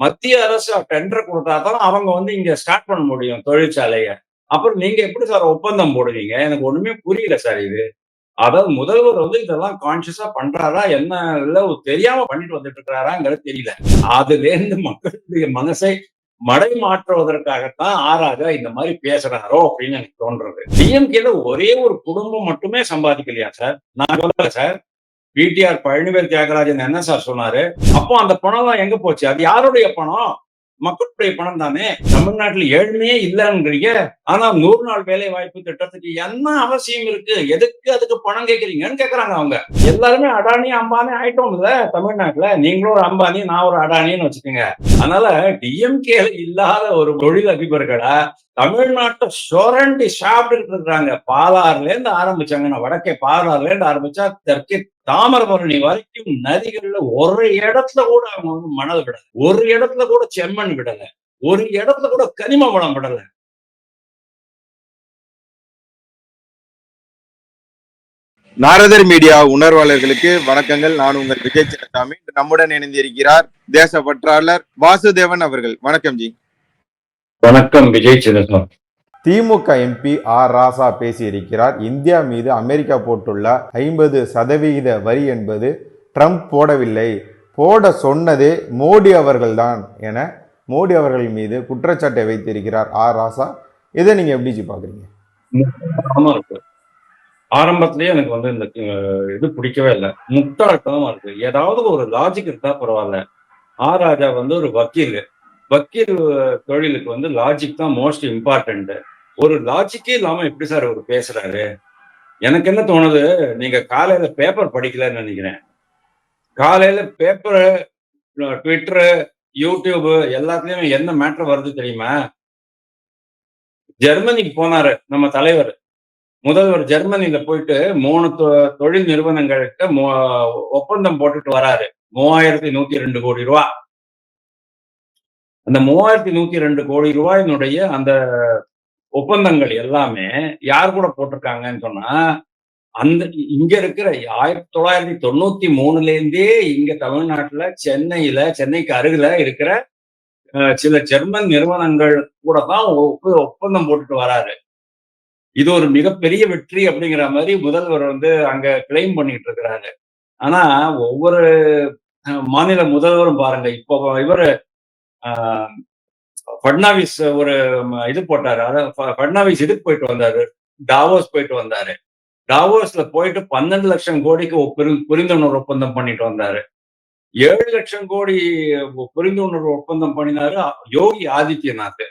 மத்திய அரசு டெண்டர் கொடுத்தா தான் அவங்க வந்து இங்க ஸ்டார்ட் பண்ண முடியும் தொழிற்சாலைய. அப்புறம் நீங்க எப்படி சார் ஒப்பந்தம் போடுவீங்க? எனக்கு ஒண்ணுமே புரியல சார் இது. அதாவது முதல்வர் வந்து இதெல்லாம் கான்சியஸா பண்றாரா? என்ன இல்ல தெரியாம பண்ணிட்டு வந்துட்டு இருக்கிறாராங்கிறது தெரியல. அதுல இருந்து மக்களுடைய மனசை மடை மாற்றுவதற்காகத்தான் ஆறாக இந்த மாதிரி பேசுறாரோ அப்படின்னு எனக்கு தோன்றது. டிஎம்கேல ஒரே ஒரு குடும்பம் மட்டுமே சம்பாதிக்கலையா சார் நான் சொல்லல சார் பிடிஆர் பழனிவேல் தியாகராஜன் என்ன சார் சொன்னாரு? அப்போ அந்த பணம் தான் எங்க போச்சு? அது யாருடைய பணம்? மக்களுடைய பணம் தானே? தமிழ்நாட்டுல ஏழ்மையே இல்லைன்றீங்க ஆனா நூறு நாள் வேலை வாய்ப்பு திட்டத்துக்கு என்ன அவசியம் இருக்கு? எதுக்கு அதுக்கு பணம் கேட்கறீங்கன்னு கேக்குறாங்க அவங்க. எல்லாருமே அடானி அம்பானி ஆயிட்டோம் இல்ல தமிழ்நாட்டுல. நீங்களும் ஒரு அம்பானி நான் ஒரு அடானின்னு வச்சுக்கோங்க. அதனால டிஎம்கே இல்லாத ஒரு தொழில் அதிபர்களை தமிழ்நாட்டை சுரண்டி சாப்பிட்டுக்கிட்டு இருக்கிறாங்க. பாலாறுல இருந்து ஆரம்பிச்சாங்கன்னா வடக்கே பாலாறுல இருந்து ஆரம்பிச்சா தெற்கே தாமிரபரணி வரைக்கும் நதிகள்ல ஒரு இடத்துல கூட அவங்க வந்து மணல் விடல. ஒரு இடத்துல கூட செம்மண் விடல. ஒரு இடத்துல கூட கனிம வளம் விடல. நாரதர் மீடியா உணர்வாளர்களுக்கு வணக்கங்கள். நான் உங்கள் விஜய் சின்னசாமி. நம்முடன் இணைந்திருக்கிறார் தேசப்பற்றாளர் வாசுதேவன் அவர்கள். வணக்கம் ஜி. வணக்கம் விஜய் சின்னசாமி. திமுக எம்பி ஆர் ராசா பேசியிருக்கிறார். இந்தியா மீது அமெரிக்கா போட்டுள்ள ஐம்பது சதவிகித வரி என்பது ட்ரம்ப் போடவில்லை. போட சொன்னதே மோடி அவர்கள்தான் என மோடி அவர்கள் மீது குற்றச்சாட்டை வைத்திருக்கிறார் ஆர் ராசா. இதை நீங்க எப்படி பாக்குறீங்க இருக்கு. ஆரம்பத்திலேயே எனக்கு வந்து இந்த இது பிடிக்கவே இல்லை. முட்டாள்தனமா இருக்கு. ஏதாவது ஒரு லாஜிக் இருந்தா பரவாயில்ல. ஆர் ராஜா வந்து ஒரு வக்கீல். வக்கீல் தொழிலுக்கு வந்து லாஜிக் தான் மோஸ்ட் இம்பார்ட்டன்ட் ஒரு லாஜிக்கே இல்லாம எப்படி சார் அவர் பேசுறாரு? எனக்கு என்ன தோணுது நீங்க காலையில பேப்பர் படிக்கலன்னு நினைக்கிறேன். காலையில பேப்பர் ட்விட்டரு யூடியூப் எல்லாத்துலயும் என்ன மேட்டர் வருது தெரியுமா? ஜெர்மனிக்கு போனாரு நம்ம தலைவர். முதல்வர் ஜெர்மனியில போயிட்டு மூணு தொ- தொழில் நிறுவனங்கள்கிட்ட ஒப்பந்தம் போட்டுட்டு வராரு. மூவாயிரத்தி நூத்தி ரெண்டு கோடி ரூபா. அந்த மூவாயிரத்தி நூத்தி ரெண்டு கோடி ரூபாயினுடைய அந்த ஒப்பந்தங்கள் எல்லாமே யார் கூட போட்டிருக்காங்கன்னு சொன்னா அந்த இங்க இருக்கிற ஆயிரத்தி தொள்ளாயிரத்தி தொண்ணூத்தி மூணுல இருந்தே இங்க தமிழ்நாட்டுல சென்னையில சென்னைக்கு அருகில இருக்கிற அஹ், சில ஜெர்மன் நிறுவனங்கள் கூட தான் ஒப்பந்தம் போட்டுட்டு வராரு. இது ஒரு மிகப்பெரிய வெற்றி அப்படிங்கிற மாதிரி முதல்வர் வந்து அங்க கிளைம் பண்ணிட்டு இருக்கிறாரு. ஆனா ஒவ்வொரு மாநில முதல்வரும் பாருங்க இப்போ இவரு பட்னாவிஸ் ஃபட்னாவிஸ் ஒரு இது போட்டாரு. அதாவது பட்னாவிஸ் ஃபட்னாவிஸ் இதுக்கு போயிட்டு வந்தாரு. டாவோஸ் போயிட்டு வந்தாரு. டாவோஸ்ல போயிட்டு பன்னெண்டு லட்சம் கோடிக்கு புரிந்துணர்வு ஒப்பந்தம் பண்ணிட்டு வந்தாரு. ஏழு லட்சம் கோடி புரிந்துணர்வு ஒப்பந்தம் பண்ணினாரு யோகி ஆதித்யநாத்.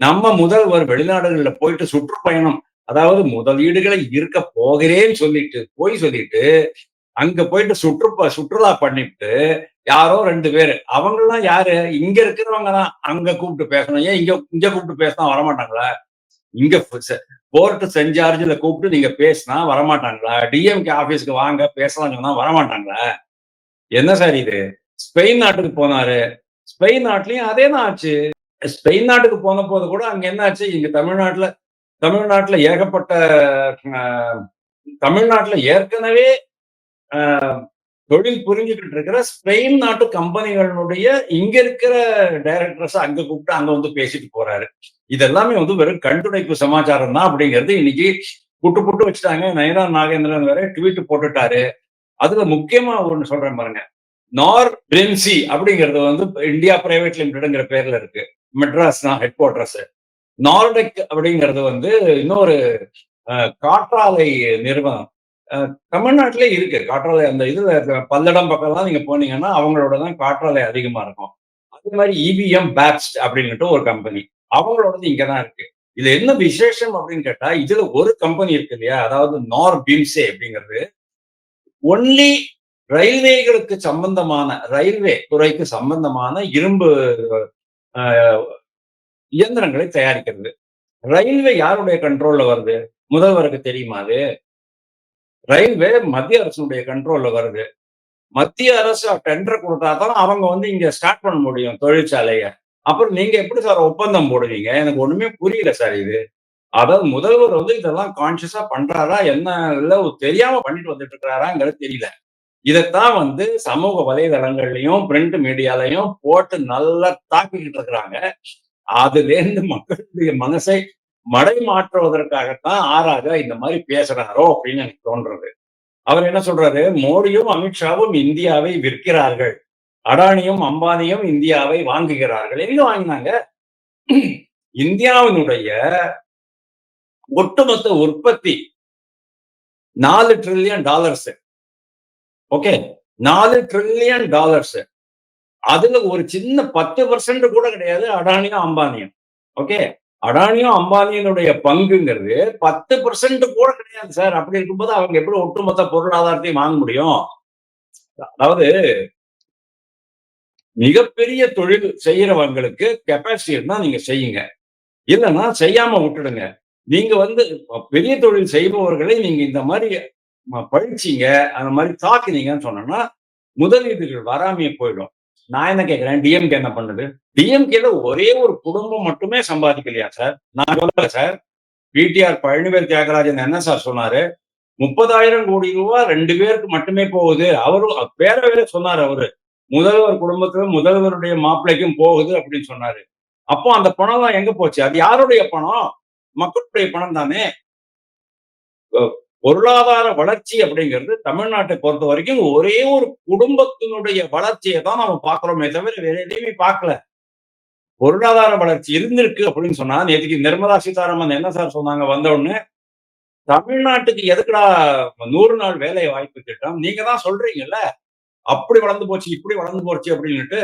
நம்ம முதல்வர் வெளிநாடுகள்ல போயிட்டு சுற்றுப்பயணம் அதாவது முதலீடுகளை இருக்க போகிறேன்னு சொல்லிட்டு போய் சொல்லிட்டு அங்க போயிட்டு சுற்றுப்ப சுற்றுலா பண்ணிட்டு யாரோ ரெண்டு பேரு. அவங்கெல்லாம் யாரு? இங்க இருக்கிறவங்க தான் அங்க கூப்பிட்டு பேசணும். ஏன் இங்க இங்க கூப்பிட்டு பேசினா வரமாட்டாங்களா? இங்க போர்ட் சென்ட் ஜார்ஜ்ல கூப்பிட்டு நீங்க பேசினா வரமாட்டாங்களா? டிஎம்கே ஆபீஸ்க்கு வாங்க பேசலாம் சொன்னா வரமாட்டாங்களா? என்ன சார் இது? ஸ்பெயின் நாட்டுக்கு போனாரு. ஸ்பெயின் நாட்டுலயும் அதே தான் ஆச்சு. ஸ்பெயின் நாட்டுக்கு போன போது கூட அங்க என்ன ஆச்சு இங்க தமிழ்நாட்டுல தமிழ்நாட்டுல ஏகப்பட்ட தமிழ்நாட்டுல ஏற்கனவே தொழில் புரிஞ்சுக்கிட்டு இருக்கிற ஸ்பெயின் நாட்டு கம்பெனிகளுடைய இங்க இருக்கிற டைரக்டர்ஸ் அங்க கூப்பிட்டு அங்க வந்து பேசிட்டு போறாரு. இதெல்லாமே வந்து வெறும் கண்டுடைப்பு சமாச்சாரம் தான் அப்படிங்கிறது இன்னைக்கு புட்டு புட்டு வச்சுட்டாங்க. நயனா நாகேந்திரன் வேற ட்வீட் போட்டுட்டாரு. அதுல முக்கியமா ஒண்ணு சொல்றேன் பாருங்க. நார் பிரின்சி அப்படிங்கிறது வந்து இந்தியா பிரைவேட் லிமிடெட்ங்கிற பேர்ல இருக்கு. மெட்ராஸ் தான் ஹெட் குவார்டர்ஸ் நார்டெக் அப்படிங்கிறது வந்து இன்னொரு காற்றாலை நிறுவனம். தமிழ்நாட்டிலே இருக்கு. காற்றாலை அந்த இதுல இருக்க பல்லடம் பக்கம்லாம் நீங்க போனீங்கன்னா அவங்களோட தான் காற்றாலை அதிகமா இருக்கும். அதே மாதிரி இபிஎம் பேட்ஸ்ட் அப்படின்னுட்டு ஒரு கம்பெனி அவங்களோடது இங்கதான் இருக்கு. இதுல என்ன விசேஷம் அப்படின்னு கேட்டா இதுல ஒரு கம்பெனி இருக்கு இல்லையா? அதாவது நார் பிம்சே அப்படிங்கிறது. ஒன்லி ரயில்வேகளுக்கு சம்பந்தமான ரயில்வே துறைக்கு சம்பந்தமான இரும்பு இயந்திரங்களை தயாரிக்கிறது. ரயில்வே யாருடைய கண்ட்ரோல்ல வருது? முதல்வருக்கு தெரியுமா அது? ரயில்வே மத்திய அரசுடைய கண்ட்ரோல்ல வருது. மத்திய அரசு டெண்டர் கொடுத்தா தான் அவங்க வந்து இங்க ஸ்டார்ட் பண்ண முடியும் தொழிற்சாலைய. அப்புறம் நீங்க எப்படி சார் ஒப்பந்தம் போடுவீங்க? எனக்கு ஒண்ணுமே புரியல சார் இது. அதாவது முதல்வர் வந்து இதெல்லாம் கான்சியஸா பண்றாரா? என்ன இல்ல தெரியாம பண்ணிட்டு வந்துட்டு இருக்கிறாராங்கிறது தெரியல. இதைத்தான் வந்து சமூக வலைதளங்கள்லயும் பிரிண்ட் மீடியாலையும் போட்டு நல்லா தாக்கிக்கிட்டு இருக்கிறாங்க. அதுலேருந்து மக்களுடைய மனசை மடை மாற்றுவதற்காகத்தான் ஆறாக இந்த மாதிரி பேசுறாரோ அப்படின்னு எனக்கு தோன்றது. அவர் என்ன சொல்றாரு? மோடியும் அமித்ஷாவும் இந்தியாவை விற்கிறார்கள். அடானியும் அம்பானியும் இந்தியாவை வாங்குகிறார்கள். எங்க வாங்கினாங்க? இந்தியாவினுடைய ஒட்டுமொத்த உற்பத்தி நாலு ட்ரில்லியன் டாலர்ஸ் ஓகே நாலு ட்ரில்லியன் டாலர்ஸ் அதுல ஒரு சின்ன பத்து பர்சன்ட் கூட கிடையாது அடானியும் அம்பானியும். ஓகே அடானியும் அம்பானியினுடைய பங்குங்கிறது பத்து பர்சன்ட் கூட கிடையாது சார். அப்படி இருக்கும்போது அவங்க எப்படி ஒட்டுமொத்த பொருளாதாரத்தையும் வாங்க முடியும்? அதாவது மிகப்பெரிய தொழில் செய்யறவங்களுக்கு கெப்பாசிட்டி இருந்தா நீங்க செய்யுங்க. இல்லைன்னா செய்யாம விட்டுடுங்க. நீங்க வந்து பெரிய தொழில் செய்பவர்களை நீங்க இந்த மாதிரி பழிச்சிங்க அந்த மாதிரி தாக்குனீங்கன்னு சொன்னோம்னா முதலீடுகள் வராமையே போயிடும். நான் என்ன கேட்கிறேன் டிஎம்கே என்ன பண்ணுது? டிஎம்கேல ஒரே ஒரு குடும்பம் மட்டுமே சம்பாதிக்கலையா சார்? நான் சொல்லல சார். பிடிஆர் பழனிவேல் தியாகராஜன் என்ன சார் சொன்னாரு? முப்பதாயிரம் கோடி ரூபாய் ரெண்டு பேருக்கு மட்டுமே போகுது. அவரும் வேற வேற சொன்னார் அவரு. முதல்வர் குடும்பத்துல முதல்வருடைய மாப்பிள்ளைக்கும் போகுது அப்படின்னு சொன்னாரு. அப்போ அந்த பணம் எல்லாம் எங்க போச்சு? அது யாருடைய பணம்? மக்களுடைய பணம் தானே? பொருளாதார வளர்ச்சி அப்படிங்கிறது தமிழ்நாட்டை பொறுத்த வரைக்கும் ஒரே ஒரு குடும்பத்தினுடைய வளர்ச்சியை தான் நம்ம பார்க்கிறோமே தவிர வேற எதையுமே பார்க்கல. பொருளாதார வளர்ச்சி இருந்திருக்கு அப்படின்னு சொன்னா நேற்றுக்கு நிர்மலா சீதாராமன் என்ன சார் சொன்னாங்க? வந்த உடனே தமிழ்நாட்டுக்கு எதுக்குடா நூறு நாள் வேலை வாய்ப்பு திட்டம்? நீங்க தான் சொல்றீங்கல்ல? அப்படி வளர்ந்து போச்சு இப்படி வளர்ந்து போச்சு அப்படின்னுட்டு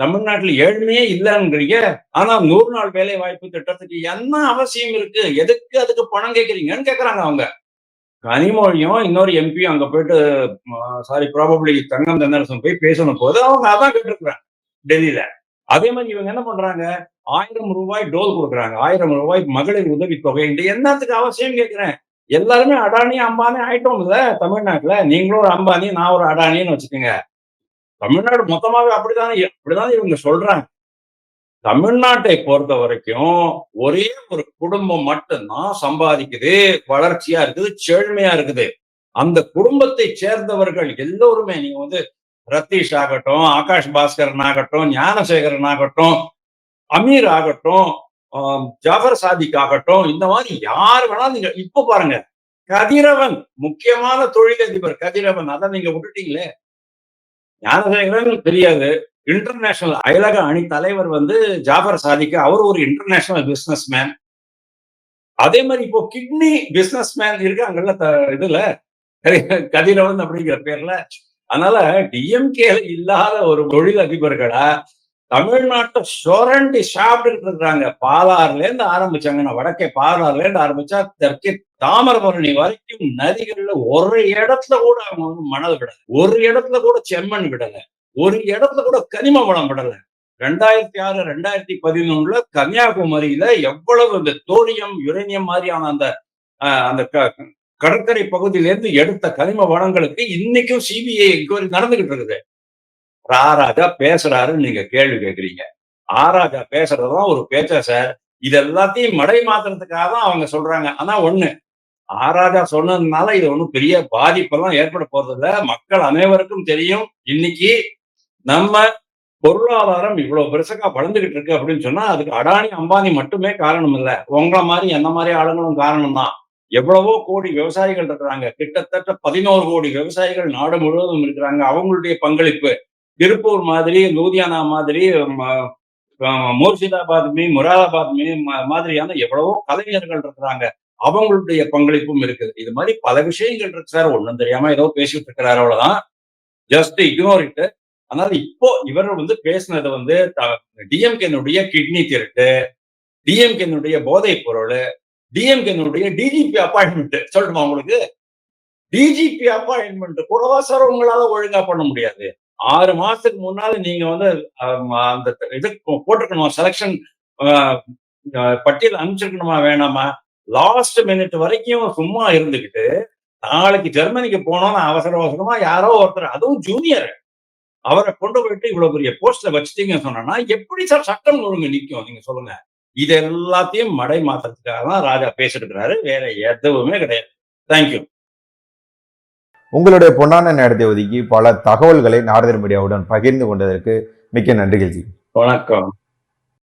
தமிழ்நாட்டுல ஏழ்மையே இல்லைன்றீங்க ஆனா நூறு நாள் வேலை வாய்ப்பு திட்டத்துக்கு என்ன அவசியம் இருக்கு? எதுக்கு அதுக்கு பணம் கேட்கறீங்கன்னு கேட்கறாங்க அவங்க. கனிமொழியும் இன்னொரு எம்பியும் அங்க போயிட்டு சாரி ப்ராபப்ளி தங்கம் தென்னரசன் போய் பேசணும் போது அவங்க அதான் கேட்டிருக்கிறாங்க டெல்லியில. அதே மாதிரி இவங்க என்ன பண்றாங்க? ஆயிரம் ரூபாய் டோல் கொடுக்குறாங்க. ஆயிரம் ரூபாய் மகளிர் உதவி தொகை என்னத்துக்கு அவசியம் கேட்கிறேன்? எல்லாருமே அடானி அம்பானி ஆயிட்டோம்ல தமிழ்நாட்டுல. நீங்களும் ஒரு அம்பானி நான் ஒரு அடானின்னு வச்சுக்கோங்க. தமிழ்நாடு மொத்தமாவே அப்படித்தானே அப்படிதான் இவங்க சொல்றாங்க. தமிழ்நாட்டை பொறுத்த வரைக்கும் ஒரே ஒரு குடும்பம் மட்டும்தான் சம்பாதிக்குது வளர்ச்சியா இருக்குது செழுமையா இருக்குது. அந்த குடும்பத்தை சேர்ந்தவர்கள் எல்லோருமே நீங்க வந்து ரத்தீஷ் ஆகட்டும் ஆகாஷ் பாஸ்கரன் ஆகட்டும் ஞானசேகரன் ஆகட்டும் அமீர் ஆகட்டும் ஆம், ஜாஃபர் சாதிக் ஆகட்டும் இந்த மாதிரி யார் வேணாலும் நீங்க இப்ப பாருங்க கதிரவன் முக்கியமான தொழிலதிபர் கதிரவன் அதை நீங்க விட்டுட்டீங்களே. ஞானசேகரன் தெரியாது. இன்டர்நேஷனல் அயலக அணி தலைவர் வந்து ஜாஃபர் சாதிக்கு அவர் ஒரு இன்டர்நேஷனல் பிசினஸ் மேன் அதே மாதிரி இப்போ கிட்னி பிசினஸ் மேன் இருக்காங்கல்ல த- இதுல. கதிரவன் அப்படிங்கிற பேர்ல. அதனால டிஎம்கே இல்லாத ஒரு தொழில் அதிபர்களா தமிழ்நாட்டை சுரண்டி சாப்பிட்டுக்கிட்டு இருக்கிறாங்க. பாலாறுல இருந்து ஆரம்பிச்சாங்கன்னா வடக்கே பாலாறுல இருந்து ஆரம்பிச்சா தெற்கே தாமிரபரணி வரைக்கும் நதிகள்ல ஒரு இடத்துல கூட அவங்க வந்து மணல் விடல. ஒரு இடத்துல கூட செம்மண் விடல. ஒரு இடத்துல கூட கனிம வளம் விடல. ரெண்டாயிரத்தி ஆறு ரெண்டாயிரத்தி பதினொன்னுல கன்னியாகுமரியில எவ்வளவு இந்த தோரியம் யுரேனியம் மாதிரியான அந்த ஆஹ், அந்த க- கடற்கரை பகுதியிலேருந்து எடுத்த கனிம வளங்களுக்கு இன்னைக்கும் சிபிஐ என்கொயரி நடந்துகிட்டு இருக்குது. ராராஜா பேசுறாருன்னு நீங்க கேள்வி கேட்குறீங்க ஆராஜா பேசுறதுதான் ஒரு பேச்சா சார்? இது எல்லாத்தையும் மடை மாத்துறதுக்காக தான் அவங்க சொல்றாங்க. ஆனா ஒண்ணு ஆராஜா சொன்னதுனால இது ஒன்றும் பெரிய பாதிப்பெல்லாம் ஏற்பட போறது இல்ல மக்கள் அனைவருக்கும் தெரியும். இன்னைக்கு நம்ம பொருளாதாரம் இவ்வளவு பெருசக்கா வளர்ந்துகிட்டு இருக்கு அப்படின்னு சொன்னா அதுக்கு அடானி அம்பானி மட்டுமே காரணம் இல்ல. உங்களை மாதிரி என்ன மாதிரி ஆளுங்களும் காரணம் தான். எவ்வளவோ கோடி விவசாயிகள் இருக்கிறாங்க. கிட்டத்தட்ட பதினோரு கோடி விவசாயிகள் நாடு முழுவதும் இருக்கிறாங்க. அவங்களுடைய பங்களிப்பு. திருப்பூர் மாதிரி லூதியானா மாதிரி ம- முராதாபாத்மி முர்ஷிதாபாத் மாதிரியான எவ்வளவோ கலைஞர்கள் இருக்கிறாங்க. அவங்களுடைய பங்களிப்பும் இருக்குது. இது மாதிரி பல விஷயங்கள் இருக்கு சார். ஒன்றும் தெரியாம ஏதோ பேசிட்டு இருக்கிறாரு அவ்வளவுதான். ஜஸ்ட் இக்னோர் இட்டு அதனால இப்போ இவர் வந்து பேசினது வந்து டிஎம்கேனுடைய கிட்னி திருட்டு டிஎம்கேனுடைய போதைப் பொருள் டிஎம்கேனுடைய டிஜிபி அப்பாயின்மெண்ட் சொல்லணுமா உங்களுக்கு? டிஜிபி அப்பாயின்மெண்ட் கூடவா சார் உங்களால ஒழுங்கா பண்ண முடியாது. ஆறு மாசத்துக்கு முன்னால நீங்க வந்து அந்த இது போட்டிருக்கணுமா? செலெக்ஷன் பட்டியல் அனுப்பிச்சிருக்கணுமா? வேணாமா? லாஸ்ட் மினிட் வரைக்கும் சும்மா இருந்துகிட்டு நாளைக்கு ஜெர்மனிக்கு போனோம்னு அவசர அவசரமா யாரோ ஒருத்தர் அதுவும் ஜூனியர் அவரை கொண்டு போயிட்டு இவ்வளவு பெரிய போஸ்ட்ல வச்சுட்டீங்கன்னு சொன்னா எப்படி சார் சட்டம் ஒழுங்கு நிக்கும்? நீங்க சொல்லுங்க. இது எல்லாத்தையும் மடை மாத்துறதுக்காக தான் ராஜா பேசிட்டு இருக்கிறாரு. வேற எதுவுமே கிடையாது. தேங்க்யூ உங்களுடைய பொன்னான நேரத்தை ஒதுக்கி பல தகவல்களை நாரதர் மீடியாவுடன் பகிர்ந்து கொண்டதற்கு மிக்க நன்றிகள் ஜி வணக்கம்.